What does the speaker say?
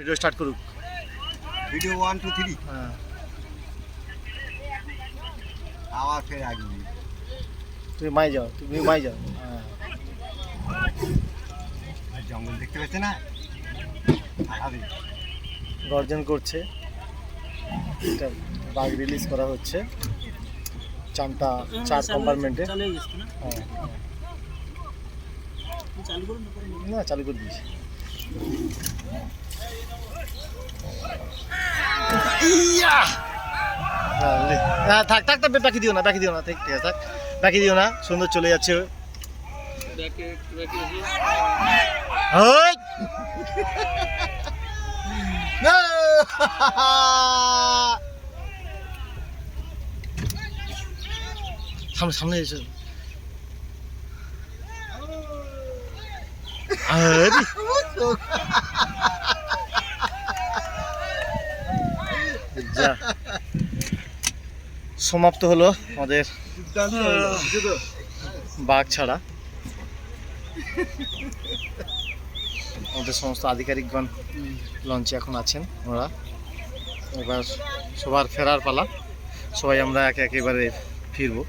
Video start করুক। Video one two three হ্যাঁ। আবার ফের আগে তুমি মাই যাও তুমি মাই যাও। হ্যাঁ। জঙ্গল দেখতে পাচ্ছে না? গর্জন করছে। এটা বাঘ রিলিজ করা হচ্ছে। চামটা চার কম্পার্টমেন্টে হয়ে হ্যাঁ। না চালু করে দিয়েছি। লে। হ্যাঁ থাক থাক থাক, বাকি দিও না, বাকি দিও না ঠিক ঠিক থাক। বাকি দিও না, সুন্দর চলে যাচ্ছে। সামনে সামনে এসে। আরে! সমাপ্ত হলো আমাদের বাঘ ছাড়া। আমাদের সমস্ত আধিকারিকগণ লঞ্চে এখন আছেন ওরা। এবার সবার ফেরার পালা। সবাই আমরা একে একেবারে ফিরবো।